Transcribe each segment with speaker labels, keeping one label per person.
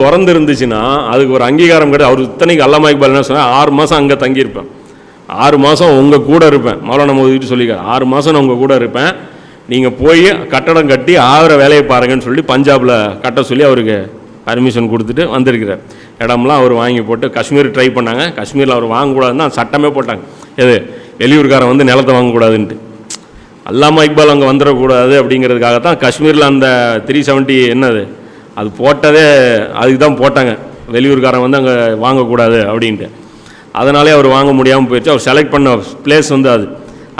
Speaker 1: திறந்து இருந்துச்சுன்னா அதுக்கு ஒரு அங்கீகாரம் கிடையாது. அவர் இத்தனைக்கு அல்லாமா இக்பால் என்ன சொன்னால் ஆறு மாதம் அங்கே தங்கியிருப்பேன். ஆறு மாதம் உங்கள் கூட இருப்பேன். மௌலான மோதிட்டு சொல்லிக்கார் ஆறு மாதம் நான் உங்கள் கூட இருப்பேன். நீங்கள் போய் கட்டடம் கட்டி ஆகிற வேலையை பாருங்கன்னு சொல்லி பஞ்சாபில் கட்ட சொல்லி அவருக்கு பர்மிஷன் கொடுத்துட்டு வந்திருக்கிறார். இடம்லாம் அவர் வாங்கி போட்டு காஷ்மீர் ட்ரை பண்ணாங்க. காஷ்மீரில் அவர் வாங்கக்கூடாதுன்னு சட்டமே போட்டாங்க. எது? வெளியூர்காரன் வந்து நிலத்தை வாங்கக்கூடாதுன்ட்டு. அல்லாமா இக்பால் அங்கே வந்துடக்கூடாது அப்படிங்கிறதுக்காக தான் காஷ்மீரில் அந்த த்ரீ செவன்ட்டி என்னது? அது போட்டதே அதுக்கு தான் போட்டாங்க. வெளியூர்காரன் வந்து அங்கே வாங்கக்கூடாது அப்படின்ட்டு. அதனாலே அவர் வாங்க முடியாமல் போயிடுச்சு. அவர் செலக்ட் பண்ண பிளேஸ் வந்து அது.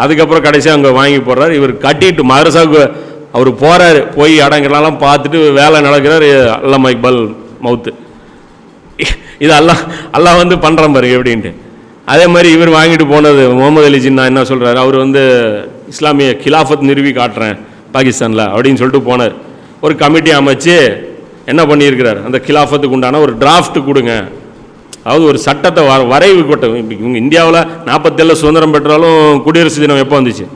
Speaker 1: அதுக்கப்புறம் கடைசியாக அங்கே வாங்கி போடுறாரு. இவர் கட்டிட்டு மதரசாவுக்கு அவர் போகிறாரு போய் இடங்கள்லாம் பார்த்துட்டு வேலை நடக்கிறார். அல்லா இக்பால் மவுத்து. இது அல்லாஹ் அல்லாஹ் வந்து பண்ணுறான் பாருங்க எப்படின்ட்டு. அதே மாதிரி இவர் வாங்கிட்டு போனது முகமது அலி ஜின்னா என்ன சொல்கிறாரு அவர் வந்து இஸ்லாமிய கிலாஃபத் நிறுவி காட்டுறேன் பாகிஸ்தானில் அப்படின்னு சொல்லிட்டு போனார். ஒரு கமிட்டி அமைச்சு என்ன பண்ணியிருக்கிறார்? அந்த கிலாஃபத்துக்கு உண்டான ஒரு டிராஃப்ட் கொடுங்க. அதாவது ஒரு சட்டத்தை வர வரைவு கொட்டும் இவங்க இந்தியாவில் நாற்பத்தேழில் சுதந்திரம் பெற்றாலும் குடியரசு தினம் எப்போ வந்துச்சு?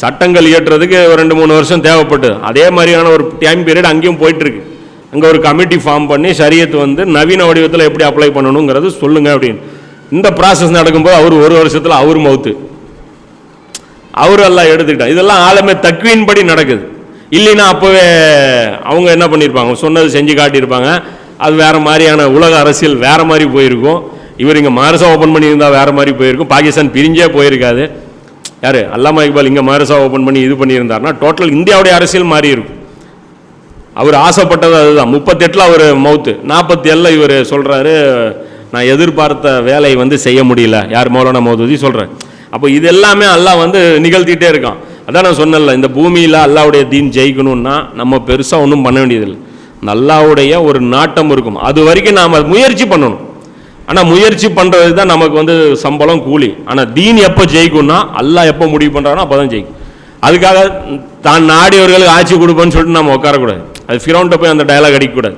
Speaker 1: சட்டங்கள் இயற்றுறதுக்கு ஒரு ரெண்டு மூணு வருஷம் தேவைப்பட்டு அதே மாதிரியான ஒரு டைம் பீரியட் அங்கேயும் போயிட்டுருக்கு. அங்கே ஒரு கமிட்டி ஃபார்ம் பண்ணி சரியத்து வந்து நவீன வடிவத்தில் எப்படி அப்ளை பண்ணணுங்கிறது சொல்லுங்கள் அப்படின்னு. இந்த ப்ராசஸ் நடக்கும்போது அவர் ஒரு வருஷத்தில் அவர் மவுத்து அவர் எல்லாம் எடுத்துக்கிட்டார். இதெல்லாம் ஆளுமே தக்வீன் படி நடக்குது. இல்லைன்னா அப்போவே அவங்க என்ன பண்ணியிருப்பாங்க சொன்னது செஞ்சு காட்டியிருப்பாங்க. அது வேற மாதிரியான உலக அரசியல் வேற மாதிரி போயிருக்கும். இவர் இங்கே மாரசா ஓப்பன் பண்ணியிருந்தா வேறு மாதிரி போயிருக்கும். பாகிஸ்தான் பிரிஞ்சே போயிருக்காது. யார்? அல்லாமா இக்பால் இங்கே மாரசா ஓப்பன் பண்ணி இது பண்ணியிருந்தாருன்னா டோட்டல் இந்தியாவுடைய அரசியல் மாறி இருக்கும். அவர் ஆசைப்பட்டது அதுதான். முப்பத்தெட்டில் அவர் மவுத்து நாற்பத்தி ஏழில் இவர் சொல்கிறாரு நான் எதிர்பார்த்த வேலையை வந்து செய்ய முடியல. யார் மௌலானா மௌதூதி? சொல்கிறேன் அப்போ இது எல்லாமே அல்லாஹ் வந்து நிகழ்த்திட்டே இருக்கான். அதான் நான் சொன்னேன்ல இந்த பூமியில் அல்லாவுடைய தீன் ஜெயிக்கணும்னா நம்ம பெருசாக ஒன்றும் பண்ண வேண்டியதில்லை. நல்லாவுடைய ஒரு நாட்டம் இருக்கும். அது வரைக்கும் நாம் முயற்சி பண்ணணும். ஆனால் முயற்சி பண்ணுறது தான் நமக்கு வந்து சம்பளம் கூலி. ஆனால் தீன் எப்போ ஜெயிக்கும்னா அல்லாஹ் எப்போ முடிவு பண்ணுறானோ அப்போ தான் ஜெயிக்கும். அதுக்காக தான் நாடியவர்களுக்கு ஆட்சி கொடுப்பேன்னு சொல்லிட்டு நம்ம உட்காரக்கூடாது. அது ஃபிரோன்ட்ட போய் அந்த டயலாக் அடிக்கக்கூடாது.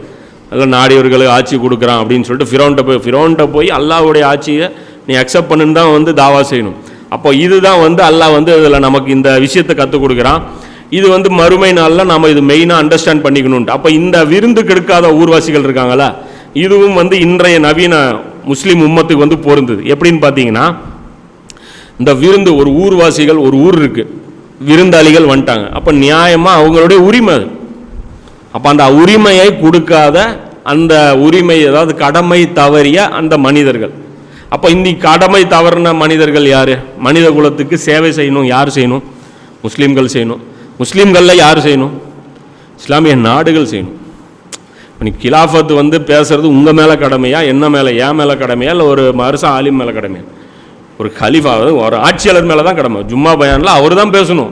Speaker 1: அதில் நாடியவர்களுக்கு ஆட்சி கொடுக்குறான் அப்படின்னு சொல்லிட்டு ஃபிரோன்ட்ட போய் ஃபிரோன்ட்ட போய் அல்லாவுடைய ஆட்சியை நீ அக்செப்ட் பண்ணுன்னு தான் வந்து தாவா செய்யணும். அப்போ இதுதான் வந்து அல்லாஹ் வந்து இதில் நமக்கு இந்த விஷயத்தை கற்றுக் கொடுக்குறான். இது வந்து மறுமை நாளில் நம்ம இது மெயினாக அண்டர்ஸ்டாண்ட் பண்ணிக்கணும்ட்டு அப்போ இந்த விருந்து கெடுக்காத ஊர்வாசிகள் இருக்காங்களா இதுவும் வந்து இன்றைய நவீன முஸ்லீம் உம்மத்துக்கு வந்து பொருந்தது. எப்படின்னு பார்த்தீங்கன்னா இந்த விருந்து ஒரு ஊர்வாசிகள் ஒரு ஊர் இருக்கு விருந்தாளிகள் வந்துட்டாங்க. அப்போ நியாயமாக அவங்களுடைய உரிமை அது. அப்போ அந்த உரிமையை கொடுக்காத அந்த உரிமை அதாவது கடமை தவறிய அந்த மனிதர்கள். அப்போ இன்றைக்கி கடமை தவறின மனிதர்கள் யார்? மனித குலத்துக்கு சேவை செய்யணும் யார் செய்யணும்? முஸ்லீம்கள் செய்யணும். முஸ்லீம்களில் யார் செய்யணும்? இஸ்லாமிய நாடுகள் செய்யணும். இப்போ நீ கிலாஃபத் வந்து பேசுறது உங்கள் மேலே கடமையா? என்ன மேலே? ஏன் மேலே கடமையா? இல்லை ஒரு மருச ஆலிம் மேலே கடமையா? ஒரு கலிஃபா ஒரு ஆட்சியாளர் மேலே தான் கடமை. ஜும்மா பயானில் அவர் தான் பேசணும்.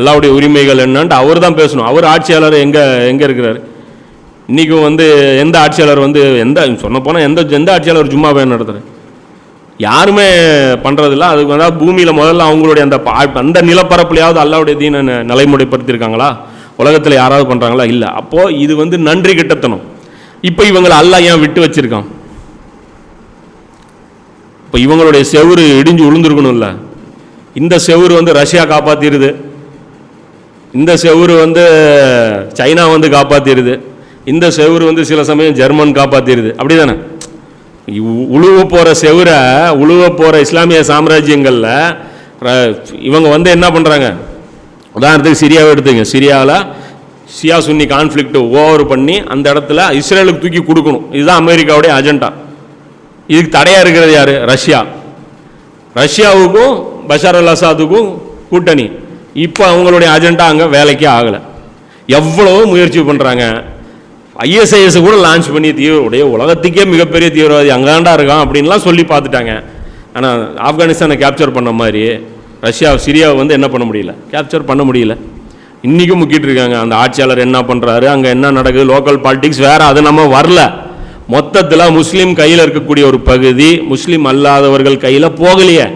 Speaker 1: எல்லாவுடைய உரிமைகள் என்னன்ட்டு அவர் தான் பேசணும். அவர் ஆட்சியாளர் எங்கே எங்கே இருக்கிறார்? இன்றைக்கும் வந்து எந்த ஆட்சியாளர் வந்து எந்த சொன்ன போனால் எந்த எந்த ஆட்சியாளர் ஜும்மா பயன் நடத்துகிறார் யாருமே பண்ணுறதில்ல அதுக்கு வந்து பூமியில் முதல்ல அவங்களுடைய அந்த பா- அந்த நிலப்பரப்புலையாவது அல்லாவுடைய தீனை நிலைமுறைப்படுத்தியிருக்காங்களா? உலகத்தில் யாராவது பண்ணுறாங்களா இல்லை. அப்போது இது வந்து நன்றி கிட்டத்தனம். இப்போ இவங்களை அல்லாஹ் ஏன் விட்டு வச்சிருக்கான்? இப்போ இவங்களுடைய செவுரு இடிஞ்சு விழுந்துருக்கணும்ல இந்த செவுரு வந்து ரஷ்யா காப்பாற்றிடுது இந்த செவுரு வந்து சைனா வந்து காப்பாற்றிடுது இந்த செவுரு வந்து சில சமயம் ஜெர்மன் காப்பாற்றிடுது அப்படி தானே உழுவ போகிற செவுரை உழுவ போகிற இஸ்லாமிய சாம்ராஜ்யங்களில் இவங்க வந்து என்ன பண்ணுறாங்க உதாரணத்துக்கு சிரியாவை எடுத்துங்க. சிரியாவில் சியா சுன்னி கான்ஃப்ளிக்ட் ஓவர் பண்ணி அந்த இடத்துல இஸ்ரேலுக்கு தூக்கி கொடுக்கணும். இதுதான் அமெரிக்காவுடைய அஜெண்டா இதுக்கு தடையாக இருக்கிறது யார்? ரஷ்யா. ரஷ்யாவுக்கும் பஷார் அல் அசாதுக்கும் கூட்டணி. இப்போ அவங்களுடைய அஜெண்டா அங்கே வேலைக்கே ஆகலை. எவ்வளவோ முயற்சி பண்ணுறாங்க ஐஎஸ்ஐஎஸ் கூட லான்ச் பண்ணி தீவிரவுடைய உலகத்துக்கே மிகப்பெரிய தீவிரவாதி அங்காண்டா இருக்கான் அப்படின்லாம் சொல்லி பார்த்துட்டாங்க. ஆனால் ஆப்கானிஸ்தானை கேப்சர் பண்ண மாதிரி ரஷ்யா சிரியாவை வந்து என்ன பண்ண முடியல? கேப்சர் பண்ண முடியல. இன்றைக்கும் முக்கிட்டு இருக்காங்க. அந்த ஆட்சியாளர் என்ன பண்ணுறாரு அங்கே என்ன நடக்குது? லோக்கல் பாலிடிக்ஸ் வேறு அது நம்ம வரல. மொத்தத்தில் முஸ்லீம் கையில் இருக்கக்கூடிய ஒரு பகுதி முஸ்லீம் அல்லாதவர்கள் கையில் போகலையே.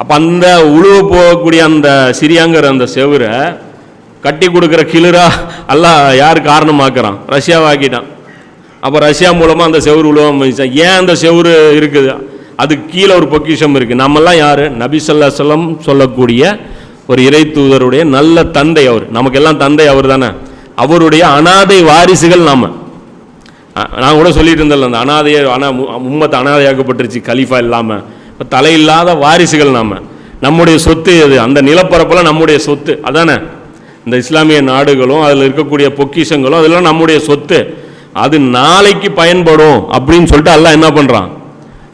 Speaker 1: அப்போ அந்த உழுவு போகக்கூடிய அந்த சிரியாங்கிற அந்த செவுரை கட்டி கொடுக்குற கிளிரா எல்லாம் யார் காரணமாக்குறான்? ரஷ்யாவாக்கிட்டான். அப்போ ரஷ்யா மூலமாக அந்த செவுரு உழுவாம ஏன் அந்த செவுரு இருக்குது? அதுக்கு கீழே ஒரு பொக்கிஷம் இருக்குது நம்மெல்லாம் யார்? நபிசல்லா சொல்லம் சொல்லக்கூடிய ஒரு இறை தூதருடைய நல்ல தந்தை அவர். நமக்கெல்லாம் தந்தை அவர் தானே. அவருடைய அனாதை வாரிசுகள் நாம். நான் கூட சொல்லிட்டு இருந்தல அந்த அனாதைய அனா உம்மத்து அனாதையாக்கப்பட்டுருச்சு கலீஃபா இல்லாமல் இப்போ தலையில்லாத வாரிசுகள் நாம். நம்முடைய சொத்து எது? அந்த நிலப்பரப்பில் நம்முடைய சொத்து. அதானே? இந்த இஸ்லாமிய நாடுகளும் அதில் இருக்கக்கூடிய பொக்கிஷங்களும் அதெல்லாம் நம்முடைய சொத்து. அது நாளைக்கு பயன்படும் அப்படின்னு சொல்லிட்டு அல்லாஹ் என்ன பண்ணுறான்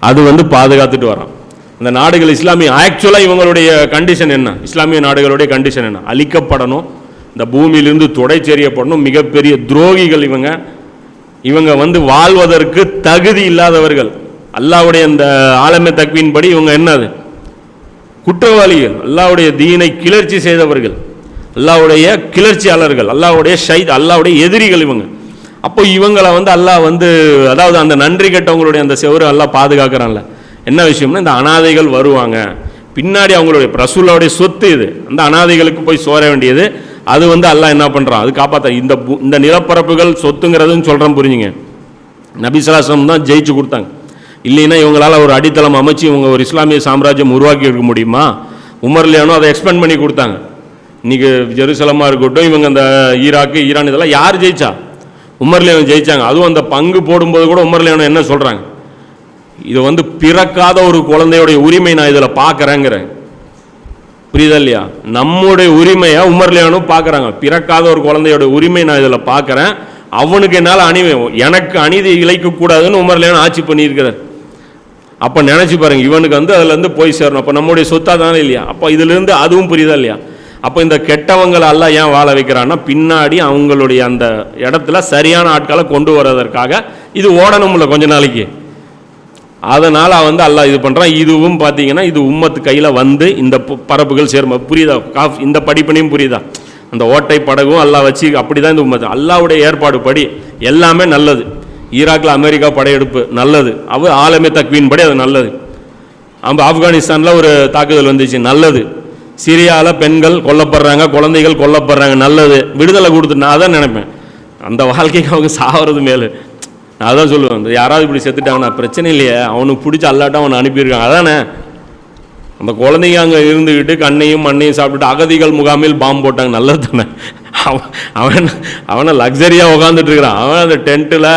Speaker 1: அது வந்து பாதுகாத்துட்டு வரான். இந்த நாடுகள் இஸ்லாமிய ஆக்சுவலாக இவங்களுடைய கண்டிஷன் என்ன? இஸ்லாமிய நாடுகளுடைய கண்டிஷன் என்ன? அழிக்கப்படணும் இந்த பூமியிலிருந்து துடைச்செறியப்படணும் மிகப்பெரிய துரோகிகள் இவங்க. இவங்க வந்து வாழ்வதற்கு தகுதி இல்லாதவர்கள். அல்லாவுடைய அந்த ஆலமே தக்வின் படி இவங்க என்னது? குற்றவாளிகள். அல்லாவுடைய தீனை கிளர்ச்சி செய்தவர்கள். அல்லாவுடைய கிளர்ச்சியாளர்கள் அல்லாவுடைய ஷைத் அல்லாவுடைய எதிரிகள் இவங்க. அப்போ இவங்களை வந்து அல்லாஹ் வந்து அதாவது அந்த நன்றி கெட்டவங்களுடைய அந்த செவரு எல்லாம் பாதுகாக்கிறான்ல. என்ன விஷயம்னா இந்த அனாதைகள் வருவாங்க. பின்னாடி அவங்களுடைய ரசூலாவுடைய சொத்து இது. அந்த அனாதைகளுக்கு போய் சோர வேண்டியது. அது வந்து அல்லாஹ் என்ன பண்ணுறான் அது காப்பாற்ற இந்த இந்த நிலப்பரப்புகள் சொத்துங்கிறதுன்னு சொல்கிறேன் புரிஞ்சுங்க. நபிசலாசம் தான் ஜெயிச்சு கொடுத்தாங்க. இல்லைன்னா இவங்களால் ஒரு அடித்தளம் அமைச்சு இவங்க ஒரு இஸ்லாமிய சாம்ராஜ்யம் உருவாக்கி இருக்க முடியுமா? உமர்லியானோ அதை எக்ஸ்பெண்ட் பண்ணி கொடுத்தாங்க. இன்னைக்கு ஜெருசலமாக இருக்கட்டும் இவங்க அந்த ஈராக்கு ஈரான் இதெல்லாம் யார் ஜெயிச்சா? உமர்லேவன் ஜெயித்தாங்க அதுவும் அந்த பங்கு போடும்போது கூட உமர்லேவன் என்ன சொல்கிறாங்க இது வந்து பிறக்காத ஒரு குழந்தையுடைய உரிமை நான் இதில் பார்க்குறேங்கிறேன் புரியுதா இல்லையா? நம்முடைய உரிமையை உமர்லேவனும் பார்க்குறாங்க பிறக்காத ஒரு குழந்தையோட உரிமை நான் இதில் பார்க்குறேன் அவனுக்கு என்னால் அணிவே எனக்கு அநீதி இழைக்கக்கூடாதுன்னு உமர்லேவன் ஆட்சி பண்ணியிருக்கிறார். அப்போ நினச்சி பாருங்க இவனுக்கு வந்து அதுலேருந்து போய் சேரணும். அப்போ நம்முடைய சொத்தாக தானே இல்லையா? அப்போ இதுலேருந்து அதுவும் புரியுதா இல்லையா? அப்போ இந்த கெட்டவங்களை எல்லாம் ஏன் வாழ வைக்கிறான்னா பின்னாடி அவங்களுடைய அந்த இடத்துல சரியான ஆட்களை கொண்டு வர்றதற்காக இது ஓடணும்ல கொஞ்ச நாளைக்கு. அதனால் வந்து அல்லாஹ் இது பண்ணுறான் இதுவும் பார்த்தீங்கன்னா இது உம்மத்து கையில் வந்து இந்த ப- பரப்புகள் சேரும். புரியுதா? காஃப் இந்த படிப்பனையும் புரியுதா? அந்த ஓட்டை படகும் எல்லாம் வச்சு அப்படி தான் இந்த உம்மத்து. அல்லாவுடைய ஏற்பாடு படி எல்லாமே நல்லது. ஈராக்கில் அமெரிக்கா படையெடுப்பு நல்லது. அவர் ஆலமே தக்வீன் படி அது நல்லது. நம்ம ஆப்கானிஸ்தானில் ஒரு தாக்குதல் வந்துச்சு. நல்லது. சிரியாவில் பெண்கள் கொல்லப்படுறாங்க குழந்தைகள் கொல்லப்படுறாங்க நல்லது. விடுதலை கொடுத்து நான் தான் நினைப்பேன். அந்த வாழ்க்கைக்கு அவங்க சாகிறது மேலே. நான் அதான் சொல்லுவேன் யாராவது இப்படி செத்துட்டாங்கன்னா பிரச்சனை இல்லையே. அவனுக்கு பிடிச்ச அல்லாட்டம் அவனை அனுப்பியிருக்காங்க அதானே? அந்த குழந்தைங்க அங்கே இருந்துக்கிட்டு கண்ணையும் மண்ணையும் சாப்பிட்டுட்டு அகதிகள் முகாமில் பாம்பு போட்டாங்க. நல்லது தானே அவன் அவன் அவனை லக்ஸரியாக உட்காந்துட்டு இருக்கிறான். அவன் அந்த டென்ட்டில்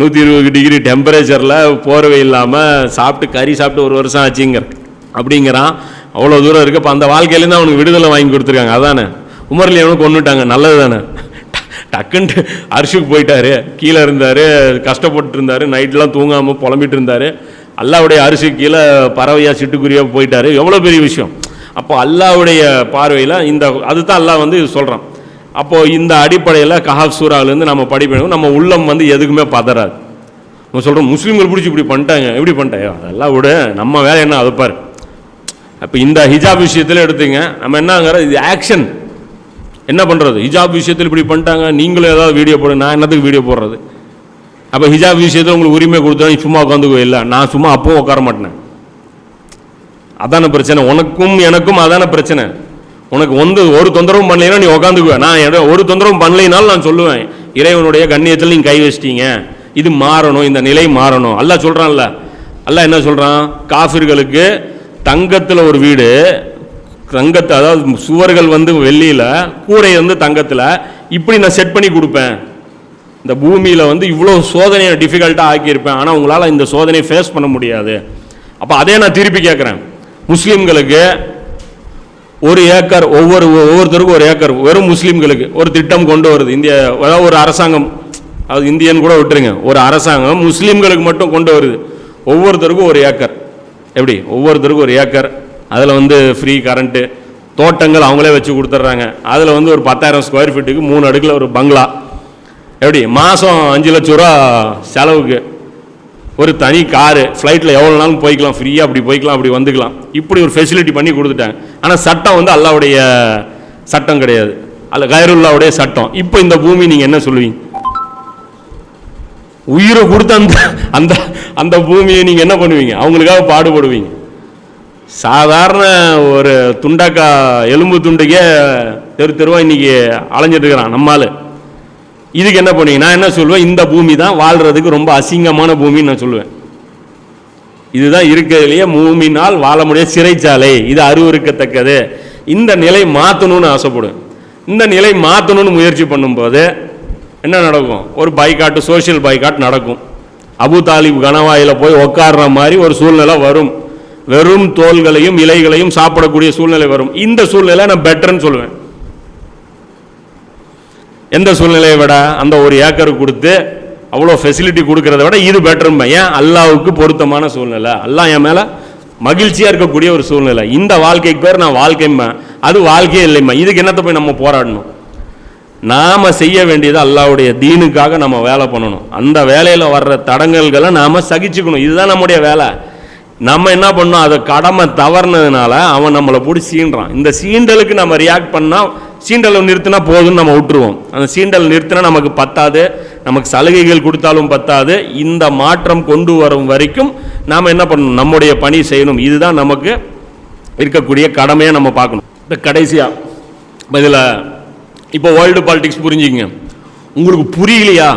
Speaker 1: நூற்றி இருபது டிகிரி டெம்பரேச்சரில் போர்வை இல்லாமல் சாப்பிட்டு கறி சாப்பிட்டு ஒரு வருஷம் ஆச்சுங்கிற அப்படிங்கிறான். அவ்வளோ தூரம் இருக்கு. அப்போ அந்த வாழ்க்கையிலேருந்து அவனுக்கு விடுதலை வாங்கி கொடுத்துருக்காங்க. அதானே? உமர்லி அவனுக்கு கொண்டுட்டாங்க நல்லது தானே டக்குன்ட்டு அரிசுக்கு போயிட்டாரு. கீழே இருந்தார் கஷ்டப்பட்டு இருந்தார் நைட்லாம் தூங்காமல் புலம்பிட்டு இருந்தார் அல்லாவுடைய அரிசி கீழே பறவையாக சிட்டுக்குருவியாக போயிட்டார். எவ்வளோ பெரிய விஷயம். அப்போ அல்லாவுடைய பார்வையில் இந்த அதுதான் அல்லாஹ் வந்து சொல்கிறான் அப்போது இந்த அடிப்படையில் கஹாப் சூறாவிலேருந்து நம்ம படிப்பணும் நம்ம உள்ளம் வந்து எதுக்குமே பதறாது. நம்ம சொல்கிறோம் முஸ்லீம்கள் பிடிச்சி இப்படி பண்ணிட்டாங்க. எப்படி பண்ணிட்டாயோ அதெல்லாம் விட. நம்ம வேலை என்ன? அதை பாரு. அப்போ இந்த ஹிஜாப் விஷயத்தில் எடுத்தீங்க. நம்ம என்னங்கிற இது ஆக்ஷன் என்ன பண்ணுறது ஹிஜாப் விஷயத்தில் இப்படி பண்ணிட்டாங்க. நீங்களும் ஏதாவது வீடியோ போடு நான் என்னத்துக்கு வீடியோ போடுறது? அப்போ ஹிஜாப் விஷயத்தில் உங்களுக்கு உரிமை கொடுத்தா நீ சும்மா உட்காந்துக்கோ இல்லை. நான் சும்மா அப்பவும் உட்கார மாட்டேன். அதான பிரச்சனை. உனக்கும் எனக்கும் அதான பிரச்சனை. உனக்கு வந்து ஒரு தொந்தரவும் பண்ணலைன்னா நீ உட்காந்துக்குவேன் நான் ஒரு தொந்தரவும் பண்ணலைனாலும் நான் சொல்லுவேன். இறைவனுடைய கண்ணியத்தில் நீங்கள் கை வச்சிட்டீங்க. இது மாறணும் இந்த நிலை மாறணும். அல்ல சொல்கிறான்ல அல்ல என்ன சொல்கிறான் காஃபிர்களுக்கு தங்கத்தில் ஒரு வீடு தங்கத்தை அதாவது சுவர்கள் வந்து வெள்ளியில் கூடை வந்து தங்கத்தில் இப்படி நான் செட் பண்ணி கொடுப்பேன். இந்த பூமியில் வந்து இவ்வளோ சோதனையை டிஃபிகல்ட்டாக ஆக்கியிருப்பேன். ஆனால் உங்களால் இந்த சோதனையை ஃபேஸ் பண்ண முடியாது. அப்போ அதே நான் திருப்பி கேட்குறேன். முஸ்லீம்களுக்கு ஒரு ஏக்கர் ஒவ்வொரு ஒவ்வொருத்தருக்கும் ஒரு ஏக்கர் வெறும் முஸ்லீம்களுக்கு ஒரு திட்டம் கொண்டு வருது. இந்திய அதாவது ஒரு அரசாங்கம் அது இந்தியன் கூட விட்டுருங்க. ஒரு அரசாங்கம் முஸ்லீம்களுக்கு மட்டும் கொண்டு வருது. ஒவ்வொருத்தருக்கும் ஒரு ஏக்கர். எப்படி? ஒவ்வொருத்தருக்கும் ஒரு ஏக்கர். அதில் வந்து ஃப்ரீ கரண்ட்டு தோட்டங்கள் அவங்களே வச்சு கொடுத்துட்றாங்க. அதில் வந்து ஒரு பத்தாயிரம் ஸ்கொயர் ஃபீட்டுக்கு மூணு அடுக்கில் ஒரு பங்களா எப்படி? மாதம் அஞ்சு லட்ச ரூபா செலவுக்கு ஒரு தனி காரு ஃப்ளைட்டில் எவ்வளோ நாளும் போய்க்கலாம் ஃப்ரீயாக அப்படி போய்க்கலாம் அப்படி வந்துக்கலாம். இப்படி ஒரு ஃபெசிலிட்டி பண்ணி கொடுத்துட்டாங்க. ஆனால் சட்டம் வந்து அல்லாவுடைய சட்டம் கிடையாது. அல்ல கைருல்லாவுடைய சட்டம். இப்போ இந்த பூமி நீங்கள் என்ன சொல்லுவீங்க? உயிரை கொடுத்த அந்த அந்த அந்த பூமியை நீங்கள் என்ன பண்ணுவீங்க? அவங்களுக்காக பாடுபடுவீங்க. சாதாரண ஒரு துண்டக்கா எலும்பு துண்டுக்கே தெரு தெருவா இன்றைக்கி அலைஞ்சிட்டு இருக்கிறான் நம்மால். இதுக்கு என்ன பண்ணுவீங்க? நான் என்ன சொல்லுவேன் இந்த பூமி தான் வாழ்கிறதுக்கு ரொம்ப அசிங்கமான பூமின்னு நான் சொல்லுவேன் இதுதான் இருக்கிறதுலையே பூமினால் வாழ முடியாத சிறைச்சாலை. இது அருவருக்கத்தக்கது. இந்த நிலை மாற்றணும்னு ஆசைப்படுவேன். இந்த நிலை மாற்றணும்னு முயற்சி பண்ணும்போது என்ன நடக்கும்? ஒரு பைக்காட்டு சோஷியல் பைக்காட் நடக்கும். அபு தாலிப் கனவாயில் போய் உட்கார்ற மாதிரி ஒரு சூழ்நிலை வரும். வெறும் தோள்களையும் இலைகளையும் சாப்பிடக்கூடிய சூழ்நிலை வரும். இந்த சூழ்நிலை நான் பெட்டர்னு சொல்லுவேன். எந்த சூழ்நிலையை விட? அந்த ஒரு ஏக்கர் கொடுத்து அவ்வளோ ஃபெசிலிட்டி கொடுக்கறத விட இது பெட்டரும் ஏன் அல்லாவுக்கு பொருத்தமான சூழ்நிலை. அல்லாஹ் என் மேலே மகிழ்ச்சியாக இருக்கக்கூடிய ஒரு சூழ்நிலை. இந்த வாழ்க்கைக்கு பேர் நான் வாழ்க்கைம்மா. அது வாழ்க்கையே இல்லைம்மா. இதுக்கு என்னத்தை போய் நம்ம போராடணும்? நாம் செய்ய வேண்டியது அல்லாவுடைய தீனுக்காக நம்ம வேலை பண்ணணும். அந்த வேலையில் வர்ற தடங்கல்களை நாம் சகிச்சுக்கணும். இதுதான் நம்முடைய வேலை. நம்ம என்ன பண்ணோம்? அதை கடமை தவறுனதுனால அவன் நம்மளை பிடி சீண்டுறான் இந்த சீண்டலுக்கு நம்ம ரியாக்ட் பண்ணால் சீண்டலை நிறுத்தினா போதும்னு நம்ம விட்டுருவோம். அந்த சீண்டல் நிறுத்தினா நமக்கு பத்தாது. நமக்கு சலுகைகள் கொடுத்தாலும் பத்தாது. இந்த மாற்றம் கொண்டு வரும் வரைக்கும் நாம் என்ன பண்ணணும்? நம்முடைய பணி செய்யணும். இதுதான் நமக்கு இருக்கக்கூடிய கடமையை நம்ம பார்க்கணும். இந்த கடைசியாக பதிலாக இதில் இப்போ வேர்ல்டு பாலிடிக்ஸ் புரிஞ்சுக்கங்க. உங்களுக்கு புரியலையா?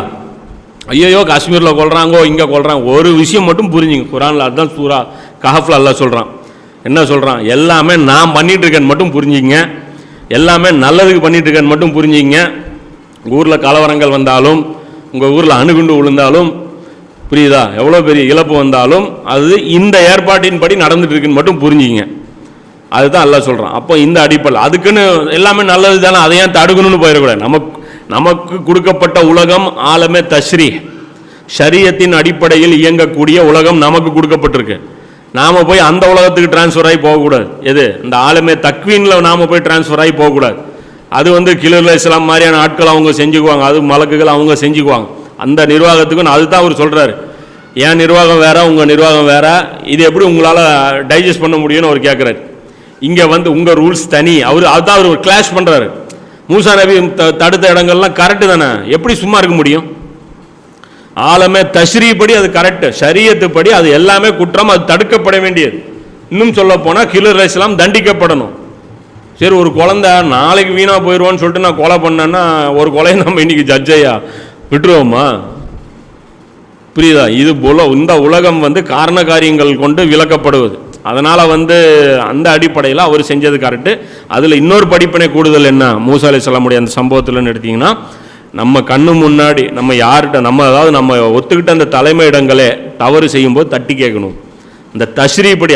Speaker 1: ஐயோ காஷ்மீரில் கொள்றாங்கோ இங்கே கொள்றாங்க ஒரு விஷயம் மட்டும் புரிஞ்சுங்க. குரானில் அதுதான் சூரா கஹஃபில் அல்லாஹ் சொல்கிறான் என்ன சொல்கிறான் எல்லாமே நான் பண்ணிகிட்டு இருக்கேன்னு மட்டும் புரிஞ்சுங்க எல்லாமே நல்லதுக்கு பண்ணிகிட்டு இருக்கேன்னு மட்டும் புரிஞ்சுங்க உங்கள் ஊரில் கலவரங்கள் வந்தாலும் உங்கள் ஊரில் அணுகுண்டு விழுந்தாலும் புரியுதா? எவ்வளோ பெரிய இழப்பு வந்தாலும் அது இந்த ஏற்பாட்டின்படி நடந்துட்டு இருக்குன்னு மட்டும் புரிஞ்சுங்க அதுதான் எல்லாம் சொல்கிறான் அப்போ இந்த அடிப்படை அதுக்குன்னு எல்லாமே நல்லது தானே அதை ஏன் தடுக்கணும்னு போயிடக்கூடாது. நமக்கு நமக்கு கொடுக்கப்பட்ட உலகம் ஆலமே தஸ்ரீ ஷரியத்தின் அடிப்படையில் இயங்கக்கூடிய உலகம் நமக்கு கொடுக்கப்பட்டிருக்கு. நாம் போய் அந்த உலகத்துக்கு டிரான்ஸ்ஃபர் ஆகி போகக்கூடாது. எது? இந்த ஆளுமே தக்வீனில் நாம் போய் டிரான்ஸ்ஃபர் ஆகி போகக்கூடாது. அது வந்து கிலர் இஸ்லாம் மாதிரியான ஆட்கள் அவங்க செஞ்சுக்குவாங்க அது மலக்குகள் அவங்க செஞ்சுக்குவாங்க. அந்த நிர்வாகத்துக்கும் அதுதான் அவர் சொல்கிறாரு என் நிர்வாகம் வேற உங்கள் நிர்வாகம் வேற? இது எப்படி உங்களால் டைஜஸ்ட் பண்ண முடியும்னு அவர் கேட்குறாரு இங்கே வந்து உங்கள் ரூல்ஸ் தனி. அவர் அதுதான் அவர் கிளாஷ் பண்ணுறாரு மூசா நபி த- தடுத்த இடங்கள்லாம் கரெக்டு தானே? எப்படி சும்மா இருக்க முடியும்? ஆலமே தஸ்ரீ அது கரெக்டு சரியத்துப்படி அது எல்லாமே குற்றம் அது தடுக்கப்பட வேண்டியது. இன்னும் சொல்ல போனால் கிலர் இஸ்லாம் தண்டிக்கப்படணும். சரி ஒரு குழந்தை நாளைக்கு வீணாக போயிடுவான்னு சொல்லிட்டு நான் கொலை பண்ணேன்னா ஒரு கொலையை நம்ம இன்னைக்கு ஜட்ஜையா விட்டுருவோமா? புரியுதா? இது போல இந்த உலகம் வந்து காரண காரியங்கள் கொண்டு விளக்கப்படுவது. அதனால் வந்து அந்த அடிப்படையில் அவர் செஞ்சது கரெக்டு அதில் இன்னொரு படிப்பினை கூடுதல் என்ன? மூசா சொல்ல சொல்லமுடைய அந்த சம்பவத்தில்னு எடுத்தீங்கன்னா நம்ம கண்ணு முன்னாடி நம்ம யார்கிட்ட நம்ம அதாவது நம்ம ஒத்துக்கிட்ட அந்த தலைமை இடங்களே தவறு செய்யும்போது தட்டி கேட்கணும். இந்த தஸ்ரீப்படி படி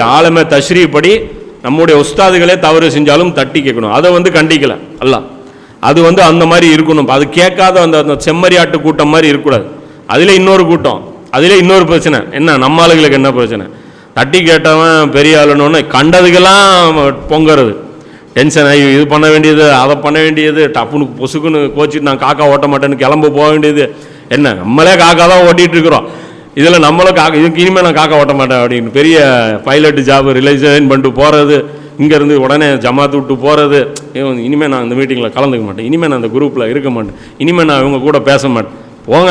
Speaker 1: தஸ்ரீப்படி நம்முடைய உஸ்தாதுகளே தவறு செஞ்சாலும் தட்டி கேட்கணும். அதை வந்து கண்டிக்கலை. அல்ல. அது வந்து அந்த மாதிரி இருக்கணும். அது கேட்காத அந்த அந்த செம்மறியாட்டு கூட்டம் மாதிரி இருக்கக்கூடாது. அதில் இன்னொரு கூட்டம். அதில் இன்னொரு பிரச்சனை. என்ன? நம்ம ஆளுகளுக்கு என்ன பிரச்சனை? தட்டி கேட்டவன் பெரிய ஆளுன்னு கண்டதுக்கெல்லாம் பொங்கறது டென்ஷன் ஆகி இது பண்ண வேண்டியது அதை பண்ண வேண்டியது டப்புனு பொசுக்குன்னு கோச்சிட்டு நான் காக்கா ஓட்ட மாட்டேன்னு கிளம்ப போக வேண்டியது. என்ன நம்மளே காக்கா தான் ஓட்டிகிட்டு இருக்கிறோம். இதில் நம்மளும் காக்கா இதுக்கு இனிமேல் நான் காக்கா ஓட்ட மாட்டேன் அப்படின்னு பெரிய பைலட் ஜாப் ரிலைசேஷன் பண்ணிட்டு போகிறது இங்கேருந்து உடனே ஜமாத்து விட்டு போகிறது இனிமேல் நான் இந்த மீட்டிங்கில் கலந்துக்க மாட்டேன். இனிமேல் நான் அந்த குரூப்பில் இருக்க மாட்டேன். இனிமேல் நான் இவங்க கூட பேச மாட்டேன். போங்க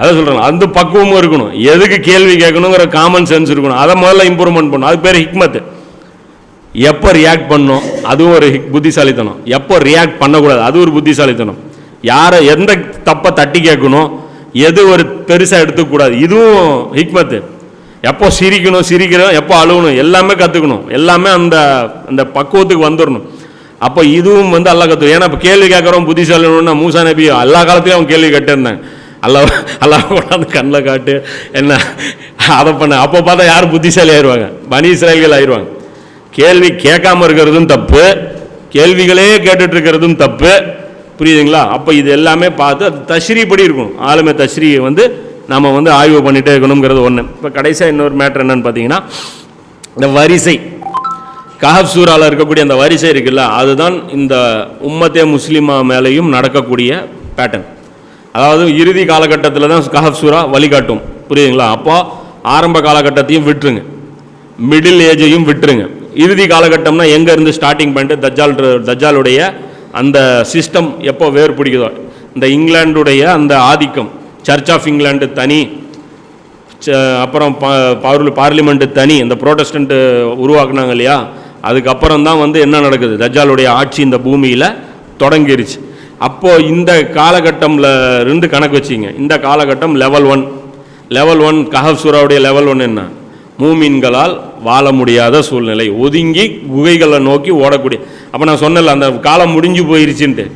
Speaker 1: அதை சொல்கிறேன் அந்த பக்குவமும் இருக்கணும். எதுக்கு கேள்வி கேட்கணுங்கிற காமன் சென்ஸ் இருக்கணும். அதை முதல்ல இம்ப்ரூவ்மெண்ட் பண்ணணும். அது பேர் ஹிக்மத்து எப்போ ரியாக்ட் பண்ணணும்? அதுவும் ஒரு ஹிக்- புத்திசாலித்தனம். எப்போ ரியாக்ட் பண்ணக்கூடாது? அது ஒரு புத்திசாலித்தனம். யாரை எந்த தப்பை தட்டி கேட்கணும்? எது ஒரு பெருசாக எடுத்துக்கூடாது? இதுவும் ஹிக்மத்து எப்போ சிரிக்கணும் சிரிக்கணும் எப்போ அழுகணும்? எல்லாமே கற்றுக்கணும் எல்லாமே அந்த அந்த பக்குவத்துக்கு வந்துடணும் அப்போ இதுவும் வந்து அல்லா கற்று ஏன்னா இப்போ கேள்வி கேட்குறோம் புத்திசாலினா மூசா நபி எல்லா காலத்துலையும் அவங்க கேள்வி கேட்டிருந்தாங்க அல்லா அல்லா கொண்டாந்து கண்ணில் காட்டு என்ன அதை பண்ண. அப்போ பார்த்தா யார் புத்திசாலி ஆயிடுவாங்க பனி இஸ்ராயல்கள் ஆயிடுவாங்க கேள்வி கேட்காம இருக்கிறதும் தப்பு. கேள்விகளே கேட்டுட்டு இருக்கிறதும் தப்பு. புரியுதுங்களா? அப்போ இது எல்லாமே பார்த்து அது தஸ்ரீ படி இருக்கணும். ஆளுமை தஸ்ரீயை வந்து நம்ம வந்து ஆய்வு பண்ணிகிட்டே இருக்கணுங்கிறது ஒன்று இப்போ கடைசியாக இன்னொரு மேட்ரு என்னன்னு பார்த்தீங்கன்னா இந்த வரிசை. கஹப் சூறாவில் இருக்கக்கூடிய அந்த வரிசை இருக்குல்ல அதுதான் இந்த உம்மத்தே முஸ்லிமா மேலேயும் நடக்கக்கூடிய பேட்டர்ன் அதாவது இறுதி காலகட்டத்தில் தான் கஹப் சூரா வழிகாட்டும். புரியுதுங்களா? அப்போ ஆரம்ப காலகட்டத்தையும் விட்டுருங்க. மிடில் ஏஜையும் விட்டுருங்க. இறுதி காலகட்டம்னா எங்கே இருந்து ஸ்டார்டிங் பண்ணிட்டு தஜால் தஜாலுடைய அந்த சிஸ்டம் எப்போ வேர் பிடிக்குதோ இந்த இங்கிலாந்துடைய அந்த ஆதிக்கம் சர்ச் ஆஃப் இங்கிலாந்து தனி ச- அப்புறம் பார்லி பார்லிமெண்ட்டு தனி இந்த ப்ரோட்டஸ்டண்ட்டு உருவாக்குனாங்க இல்லையா? அதுக்கப்புறம் தான் வந்து என்ன நடக்குது? தஜாலுடைய ஆட்சி இந்த பூமியில் தொடங்கிருச்சு. அப்போது இந்த காலகட்டம்ல இருந்து கணக்கு வச்சிங்க. இந்த காலகட்டம் லெவல் ஒன் லெவல் ஒன் கஹப் லெவல் ஒன் என்ன? மூமீன்களால் வாழ முடியாத சூழ்நிலை. ஒதுங்கி குகைகளை நோக்கி ஓடக்கூடிய. அப்போ நான் சொன்னல அந்த காலம் முடிஞ்சு போயிருச்சுன்ட்டு.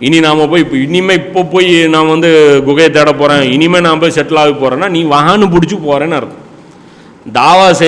Speaker 1: இனி நாம் போய் இப்போ இனிமேல் இப்போ போய் நான் வந்து குகையை தேட போகிறேன் இனிமேல் நான் போய் செட்டில் ஆக போகிறேன்னா நீ வான்னு பிடிச்சி போகிறேன்னு அர்த்தம். தாவா செய்